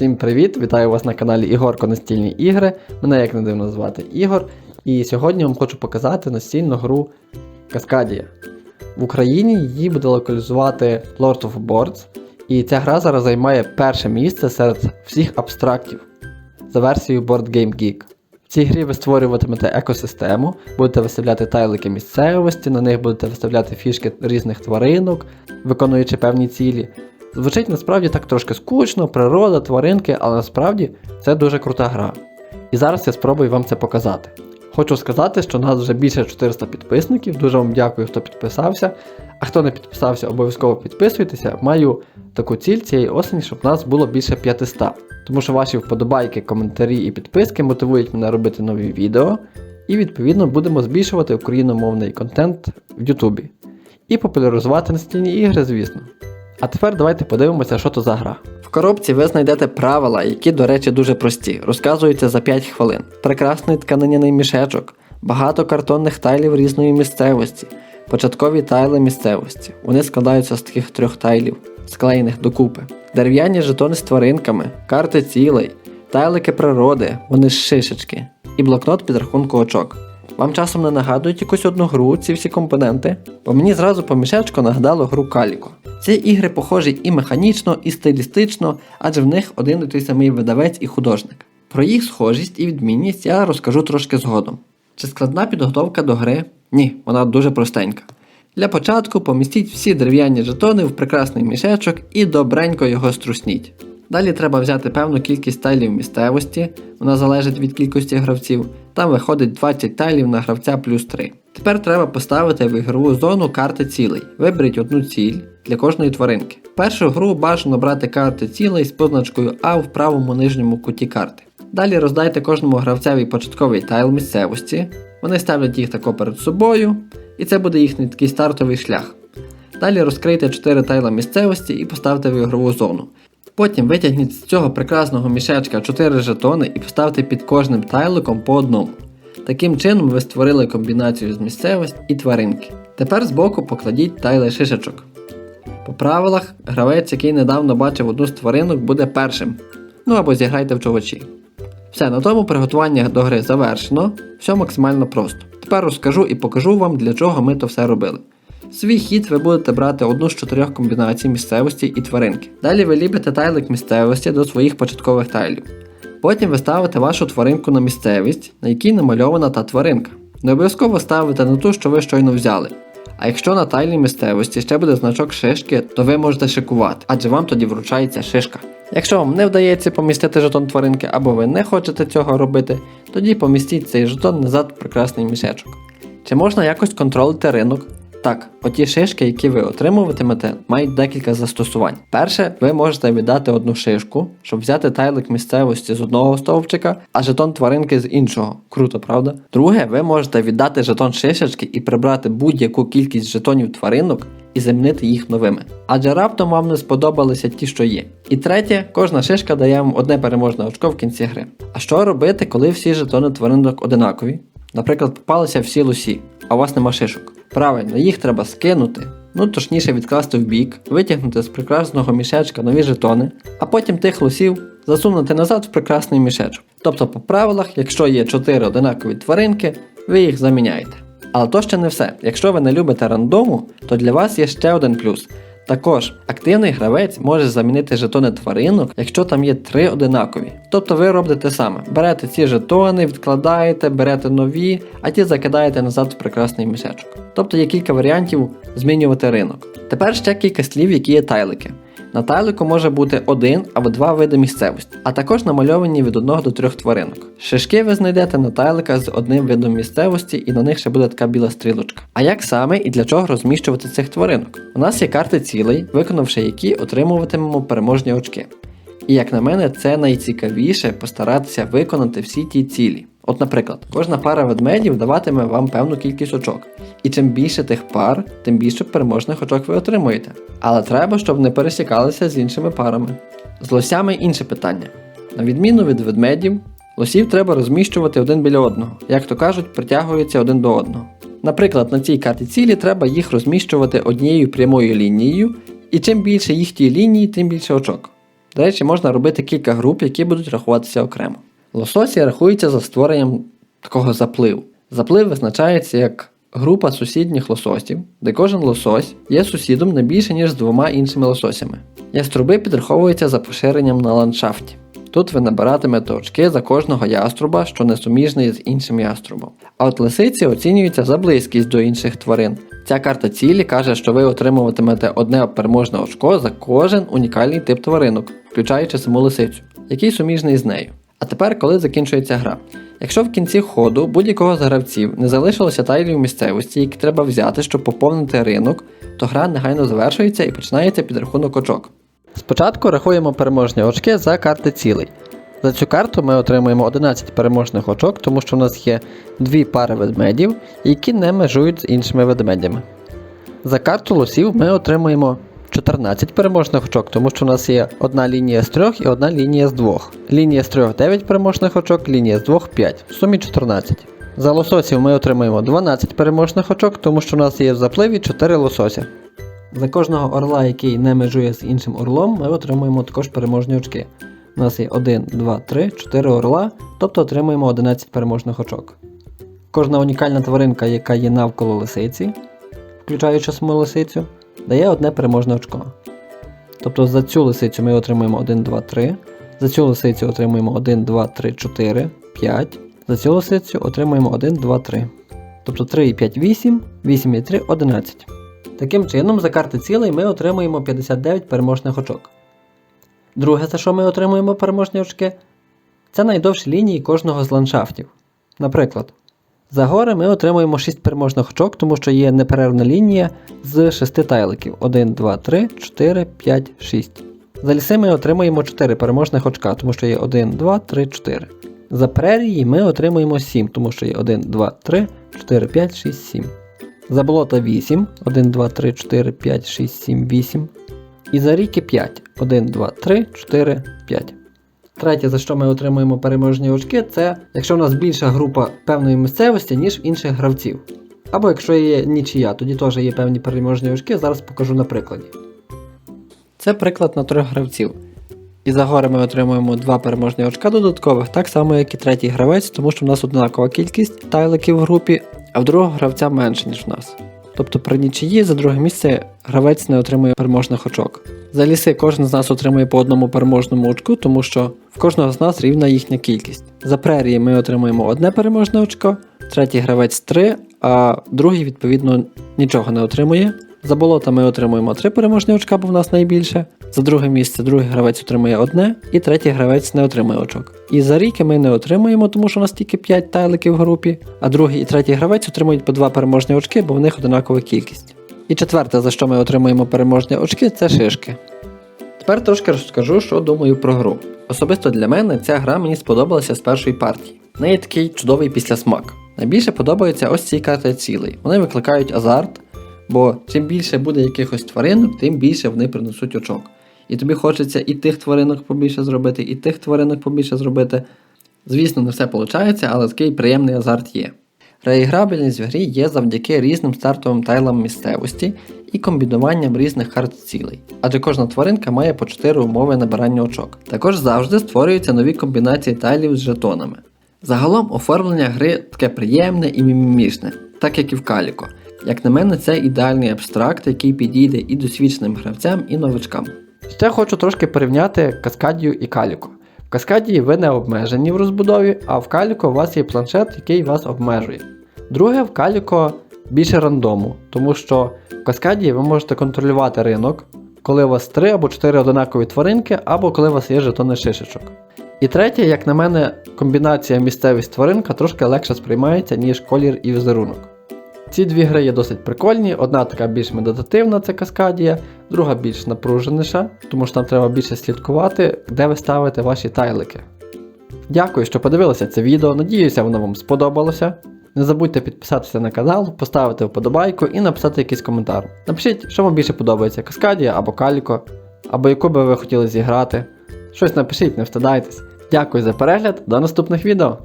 Всім привіт! Вітаю вас на каналі Ігорко Настільні ігри. Мене як не дивно звати Ігор. І сьогодні вам хочу показати настільну гру Каскадія. В Україні її буде локалізувати Lord of Boards, і ця гра зараз займає перше місце серед всіх абстрактів за версією Board Game Geek. В цій грі ви створюватимете екосистему, будете виставляти тайлики місцевості, на них будете виставляти фішки різних тваринок, виконуючи певні цілі. Звучить насправді так трошки скучно, природа, тваринки, але насправді це дуже крута гра. І зараз я спробую вам це показати. Хочу сказати, що нас вже більше 400 підписників, дуже вам дякую, хто підписався. А хто не підписався, обов'язково підписуйтеся. Маю таку ціль цієї осені, щоб нас було більше 500. Тому що ваші вподобайки, коментарі і підписки мотивують мене робити нові відео. І відповідно будемо збільшувати україномовний контент в Ютубі. І популяризувати настільні ігри, звісно. А тепер давайте подивимося, що то за гра. В коробці ви знайдете правила, які, до речі, дуже прості. Розказуються за 5 хвилин. Прекрасний тканиняний мішечок, багато картонних тайлів різної місцевості, початкові тайли місцевості. Вони складаються з таких трьох тайлів, склеєних докупи. Дерев'яні жетони з тваринками, карти цілей, тайлики природи, вони ж шишечки, і блокнот під рахунку очок. Вам часом не нагадують якусь одну гру ці всі компоненти? Бо мені зразу по мішечку нагадало гру Каліко. Ці ігри похожі і механічно, і стилістично, адже в них один і той самий видавець і художник. Про їх схожість і відмінність я розкажу трошки згодом. Чи складна підготовка до гри? Ні, вона дуже простенька. Для початку помістіть всі дерев'яні жетони в прекрасний мішечок і добренько його струсніть. Далі треба взяти певну кількість тайлів місцевості, вона залежить від кількості гравців. Там виходить 20 тайлів на гравця плюс 3. Тепер треба поставити в ігрову зону карти цілей. Виберіть одну ціль для кожної тваринки. Першу гру бажано брати карти цілей з позначкою А в правому нижньому куті карти. Далі роздайте кожному гравцеві початковий тайл місцевості. Вони ставлять їх тако перед собою, і це буде їхній такий стартовий шлях. Далі розкрийте 4 тайла місцевості і поставте в ігрову зону. Потім витягніть з цього прекрасного мішечка 4 жетони і поставте під кожним тайликом по одному. Таким чином ви створили комбінацію з місцевості і тваринки. Тепер збоку покладіть тайли шишечок. По правилах, гравець, який недавно бачив одну з тваринок, буде першим. Ну або зіграйте в чувачі. Все, на тому приготування до гри завершено, все максимально просто. Тепер розкажу і покажу вам, для чого ми то все робили. Свій хід ви будете брати одну з чотирьох комбінацій місцевості і тваринки. Далі ви ліпите тайлик місцевості до своїх початкових тайлів. Потім ви ставите вашу тваринку на місцевість, на якій намальована та тваринка. Не обов'язково ставите на ту, що ви щойно взяли. А якщо на тайній місцевості ще буде значок шишки, то ви можете шикувати, адже вам тоді вручається шишка. Якщо вам не вдається помістити жетон тваринки або ви не хочете цього робити, тоді помістіть цей жетон назад в прекрасний мішечок. Чи можна якось контролити ринок? Так, оті шишки, які ви отримуватимете, мають декілька застосувань. Перше, ви можете віддати одну шишку, щоб взяти тайлик місцевості з одного стовпчика, а жетон тваринки з іншого. Круто, правда? Друге, ви можете віддати жетон шишечки і прибрати будь-яку кількість жетонів тваринок і замінити їх новими. Адже раптом вам не сподобалися ті, що є. І третє, кожна шишка дає вам одне переможне очко в кінці гри. А що робити, коли всі жетони тваринок одинакові? Наприклад, попалися всі лусі, а у вас нема шишок. Правильно, їх треба скинути, ну точніше відкласти в бік, витягнути з прекрасного мішечка нові жетони, а потім тих лосів засунути назад в прекрасний мішечок. Тобто, по правилах, якщо є 4 одинакові тваринки, ви їх заміняєте. Але то ще не все. Якщо ви не любите рандому, то для вас є ще один плюс. Також активний гравець може замінити жетони тваринок, якщо там є три одинакові. Тобто ви робите те саме: берете ці жетони, відкладаєте, берете нові, а ті закидаєте назад в прекрасний мішечок. Тобто є кілька варіантів змінювати ринок. Тепер ще кілька слів, які є тайлики. На тайлику може бути один або два види місцевості, а також намальовані від одного до трьох тваринок. Шишки ви знайдете на тайликах з одним видом місцевості, і на них ще буде така біла стрілочка. А як саме і для чого розміщувати цих тваринок? У нас є карти цілей, виконавши які отримуватимемо переможні очки. І як на мене, це найцікавіше постаратися виконати всі ті цілі. От, наприклад, кожна пара ведмедів даватиме вам певну кількість очок. І чим більше тих пар, тим більше переможних очок ви отримуєте. Але треба, щоб не пересікалися з іншими парами. З лосями інше питання. На відміну від ведмедів, лосів треба розміщувати один біля одного, як то кажуть, притягуються один до одного. Наприклад, на цій карті цілі треба їх розміщувати однією прямою лінією, і чим більше їх тій лінії, тим більше очок. До речі, можна робити кілька груп, які будуть рахуватися окремо. Лососі рахуються за створенням такого запливу. Заплив визначається як група сусідніх лососів, де кожен лосось є сусідом не більше, ніж з двома іншими лососями. Яструби підраховуються за поширенням на ландшафті. Тут ви набиратимете очки за кожного яструба, що не суміжний з іншим яструбом. А от лисиці оцінюються за близькість до інших тварин. Ця карта цілі каже, що ви отримуватимете одне переможне очко за кожен унікальний тип тваринок, включаючи саму лисицю, який суміжний з нею. А тепер, коли закінчується гра. Якщо в кінці ходу будь-якого з гравців не залишилося тайлів місцевості, які треба взяти, щоб поповнити ринок, то гра негайно завершується і починається підрахунок очок. Спочатку рахуємо переможні очки за карти цілей. За цю карту ми отримуємо 11 переможних очок, тому що в нас є дві пари ведмедів, які не межують з іншими ведмедями. За карту лосів ми отримуємо 14 переможних очок, тому що у нас є одна лінія з трьох і одна лінія з двох. Лінія з трьох 9 переможних очок, лінія з двох 5, в сумі 14. За лососів ми отримуємо 12 переможних очок, тому що у нас є в запливі 4 лосося. За кожного орла, який не межує з іншим орлом, ми отримуємо також переможні очки. У нас є 1, 2, 3, 4 орла, тобто отримуємо 11 переможних очок. Кожна унікальна тваринка, яка є навколо лисиці, включаючи саму лисицю, дає одне переможне очко. Тобто за цю лисицю ми отримуємо 1, 2, 3, за цю лисицю отримуємо 1, 2, 3, 4, 5, за цю лисицю отримуємо 1, 2, 3. Тобто 3 і 5 8, 8 і 3 11. Таким чином, за карти цілей ми отримуємо 59 переможних очок. Друге, за що ми отримуємо переможні очки, це найдовші лінії кожного з ландшафтів. Наприклад, за гори ми отримуємо 6 переможних очок, тому що є неперервна лінія з 6 тайликів 1, 2, 3, 4, 5, 6. За ліси ми отримуємо 4 переможних очка, тому що є 1, 2, 3, 4. За прерії ми отримуємо 7, тому що є 1, 2, 3, 4, 5, 6, 7. За болота 8, 1, 2, 3, 4, 5, 6, 7, 8. І за ріки 5, 1, 2, 3, 4, 5. Третє, за що ми отримуємо переможні очки, це якщо в нас більша група певної місцевості, ніж інших гравців. Або якщо є нічия, тоді теж є певні переможні очки, зараз покажу на прикладі. Це приклад на трьох гравців. І за гори ми отримуємо два переможні очка додаткових, так само, як і третій гравець, тому що в нас однакова кількість тайликів в групі, а в другого гравця менше, ніж в нас. Тобто при нічиї за друге місце гравець не отримує переможних очок. За ліси кожен з нас отримує по одному переможному очку, тому що в кожного з нас рівна їхня кількість. За прерії ми отримуємо одне переможне очко, третій гравець 3, а другий, відповідно, нічого не отримує. За болота ми отримуємо 3 переможні очка, бо в нас найбільше. За друге місце другий гравець отримує одне, і третій гравець не отримує очок. І за ріки ми не отримуємо, тому що у нас тільки 5 тайликів в групі, а другий і третій гравець отримують по 2 переможні очки, бо в них одинакова кількість. І четверте, за що ми отримуємо переможні очки, це шишки. Тепер трошки розкажу, що думаю про гру. Особисто для мене ця гра мені сподобалася з першої партії. В неї такий чудовий післясмак. Найбільше подобаються ось ці карти цілей. Вони викликають азарт, бо чим більше буде якихось тваринок, тим більше вони принесуть очок. І тобі хочеться і тих тваринок побільше зробити, і тих тваринок побільше зробити. Звісно, не все виходить, але такий приємний азарт є. Реіграбельність в грі є завдяки різним стартовим тайлам місцевості і комбінуванням різних карт цілей, адже кожна тваринка має по 4 умови набирання очок. Також завжди створюються нові комбінації тайлів з жетонами. Загалом оформлення гри таке приємне і мімімішне, так як і в Каліко. Як на мене, це ідеальний абстракт, який підійде і досвідченим гравцям, і новичкам. Ще хочу трошки порівняти Каскадію і Каліко. В Каскадії ви не обмежені в розбудові, а в Каліко у вас є планшет, який вас обмежує. Друге, в Каліко більше рандому, тому що в Каскадії ви можете контролювати ринок, коли у вас 3 або 4 одинакові тваринки, або коли у вас є жетони шишечок. І третє, як на мене, комбінація місцевість тваринка трошки легше сприймається, ніж колір і візерунок. Ці дві гри є досить прикольні, одна така більш медитативна, це Каскадія, друга більш напруженіша, тому що там треба більше слідкувати, де ви ставите ваші тайлики. Дякую, що подивилися це відео, надіюся, воно вам сподобалося. Не забудьте підписатися на канал, поставити вподобайку і написати якийсь коментар. Напишіть, що вам більше подобається, Каскадія або Каліко, або яку би ви хотіли зіграти. Щось напишіть, не встидайтесь. Дякую за перегляд, до наступних відео!